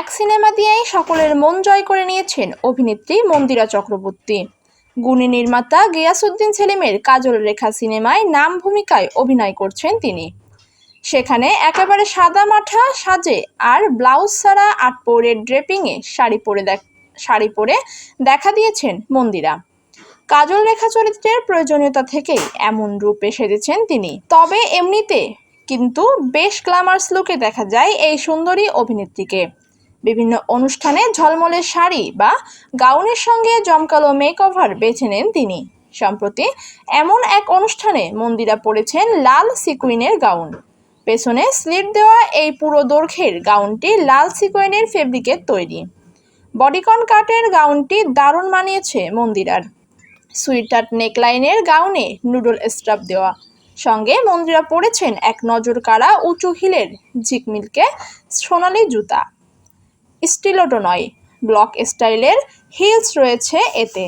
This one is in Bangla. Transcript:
এক সিনেমা দিয়েই সকলের মন জয় করে নিয়েছেন অভিনেত্রী মন্দিরা চক্রবর্তী। গুণী নির্মাতা গিয়াসুদ্দিন সেলিমের কাজল রেখা সিনেমায় নাম ভূমিকায় অভিনয় করছেন তিনি। সেখানে একেবারে সাদা মাঠা সাজে আর ব্লাউজ ছাড়া আটপৌরের ড্রেপিংয়ে শাড়ি পরে শাড়ি পরে দেখা দিয়েছেন মন্দিরা। কাজল রেখা চরিত্রের প্রয়োজনীয়তা থেকেই এমন রূপে সেজেছেন তিনি। তবে এমনিতে কিন্তু বেশ গ্ল্যামার্স লুকে দেখা যায় এই সুন্দরী অভিনেত্রীকে। বিভিন্ন অনুষ্ঠানে ঝলমলে শাড়ি বা গাউনের সঙ্গে জমকালো মেকওভার বেছে নেন তিনি। সম্প্রতি এমন এক অনুষ্ঠানে মন্দিরা পরেছেন লাল সিকুইনের গাউন। পেছনে স্লিট দেওয়া এই পুরো দৈর্ঘ্যের গাউনটি লাল সিকুইনের ফেব্রিকের তৈরি। বডিকন কাটের গাউনটি দারুণ মানিয়েছে মন্দিরার। সুইটার নেকলাইনের গাউনে নুডল স্ট্রাপ দেওয়া। সঙ্গে মন্দিরা পরেছেন এক নজর কাড়া উঁচু হিলের ঝিকমিলকে সোনালি জুতা। স্টিলটো নয় ব্লক স্টাইলের হিলস রয়েছে এতে।